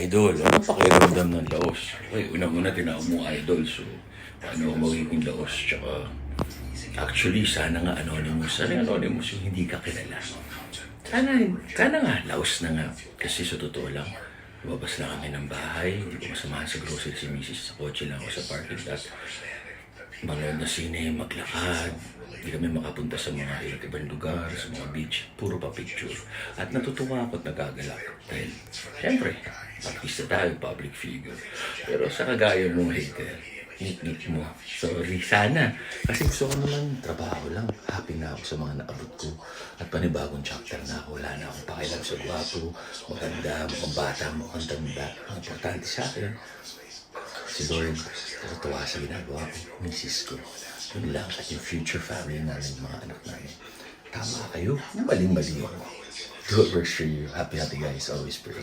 Idol, ano pakiramdam ng laos? Okay, unang-una tinawag mo idol, so paano ako magiging laos? Tsaka, actually, sana nga anonymous. Sana anonymous yung hindi ka kilala. Sana, sana nga, laos na nga. Kasi sa totoo lang, lumabas lang kami ng bahay, hindi ko masamahan sa grocery si misis, sa kotse lang ako sa parking lot. Manood na sine, maglakad. Hindi kami makapunta sa mga iba't ibang lugar, sa mga beach. Puro pa picture. At natutuwa ako at nagagalak. Dahil, syempre, artista tayo, public figure. Pero sa kagaya mong hater, nit-nit mo. Sorry, sana. Kasi gusto ko naman trabaho lang. Happy na ako sa mga naabot ko. At panibagong chapter na ako. Wala na akong pakialam sa gwapo, maganda, mukhang bata, mukhang tanda. Ang importante sa akin, si Lord, natutuwa sa ginagawa ko, misis ko. Yun lang, at yung future family namin, mga anak namin. Tama kayo, maling-mali ako. Do what works for you. Happy, happy guys. Always pray.